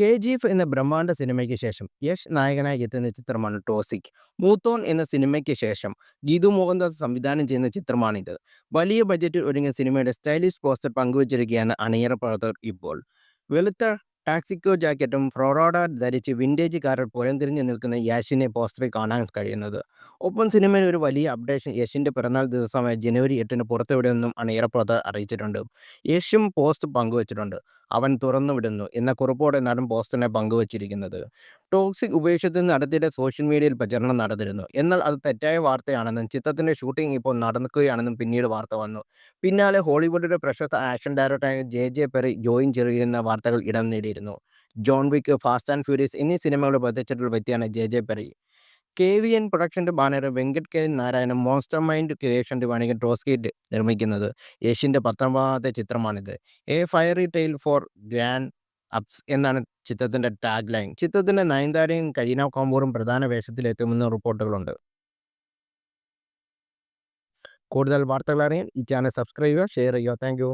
K G F എന്ന ബ്രഹ്മാണ്ഡ സിനിമയ്ക്ക് ശേഷം യശ് നായകനായി എത്തുന്ന ചിത്രമാണ് ടോസിക്. മൂത്തോൺ എന്ന സിനിമയ്ക്ക് ശേഷം ഗീതു മോഹൻദാസ് സംവിധാനം ചെയ്യുന്ന ചിത്രമാണിത്. വലിയ ബജറ്റിൽ ഒരുങ്ങിയ സിനിമയുടെ സ്റ്റൈലിഷ് പോസ്റ്റർ പങ്കുവച്ചിരിക്കുകയാണ് അണിയറ പ്രവർത്തകർ ഇപ്പോൾ. വെളുത്ത ടാക്സിക്കോ ജാക്കറ്റും ഫ്രോറോഡ ധരിച്ച് വിന്റേജ് കാറിൽ പുറംതിരിഞ്ഞു നിൽക്കുന്ന യശിനെ പോസ്റ്ററിൽ കാണാൻ കഴിയുന്നത്. ഒപ്പം സിനിമയിൽ ഒരു വലിയ അപ്ഡേഷൻ യശിന്റെ പിറന്നാൾ ദിവസമായ ജനുവരി എട്ടിന് പുറത്തുവിടുമെന്നും അണിയറ പ്രവർത്തകർ അറിയിച്ചിട്ടുണ്ട്. യശും പോസ്റ്റ് പങ്കുവച്ചിട്ടുണ്ട്. അവൻ തുറന്നുവിടുന്നു എന്ന കുറിപ്പോടെ നടൻ പോസ്റ്ററിനെ പങ്കുവച്ചിരിക്കുന്നത്. ടോക്സിക് ഉപേക്ഷത്തിൽ നടത്തിയിട്ട് സോഷ്യൽ മീഡിയയിൽ പ്രചരണം നടന്നിരുന്നു. എന്നാൽ അത് തെറ്റായ വാർത്തയാണെന്നും ചിത്രത്തിന്റെ ഷൂട്ടിംഗ് ഇപ്പോൾ നടക്കുകയാണെന്നും പിന്നീട് വാർത്ത വന്നു. പിന്നാലെ ഹോളിവുഡിലെ പ്രശസ്ത ആക്ഷൻ ഡയറക്ടറായ ജെ ജെ പെറി ജോയിൻ ചെയ്യുന്ന വാർത്തകൾ ഇടം നേടിയിരുന്നു. John Wick Fast and Furious എന്നീ സിനിമകളുടെ പ്രത്യക്ഷത്തിലുള്ള വ്യക്തിയാണ് J J Perry. K V N പ്രൊഡക്ഷന്റെ banner Venkat K Narayanan Monster Mind ക്രിയേഷന്റെ വണികൻ ടോസ്കേറ്റ് നിർമ്മിക്കുന്നത് ഏഷ്യന്റെ പത്തൊമ്പതാമത്തെ ചിത്രമാണിത്. A Fairy Tale for Grown Ups എന്നാണ് ചിത്രത്തിന്റെ ടാഗ് ലൈൻ ചിത്രത്തിന്റെ നയൻതാരയും കരീന കോമ്പൂറും പ്രധാന വേഷത്തിലെത്തുമെന്ന് റിപ്പോർട്ടുകളുണ്ട്. കൂടുതൽ വാർത്തകൾ അറിയാൻ ഈ ചാനൽ സബ്സ്ക്രൈബ് ചെയ്യുക ഷെയർ ചെയ്യുക. താങ്ക്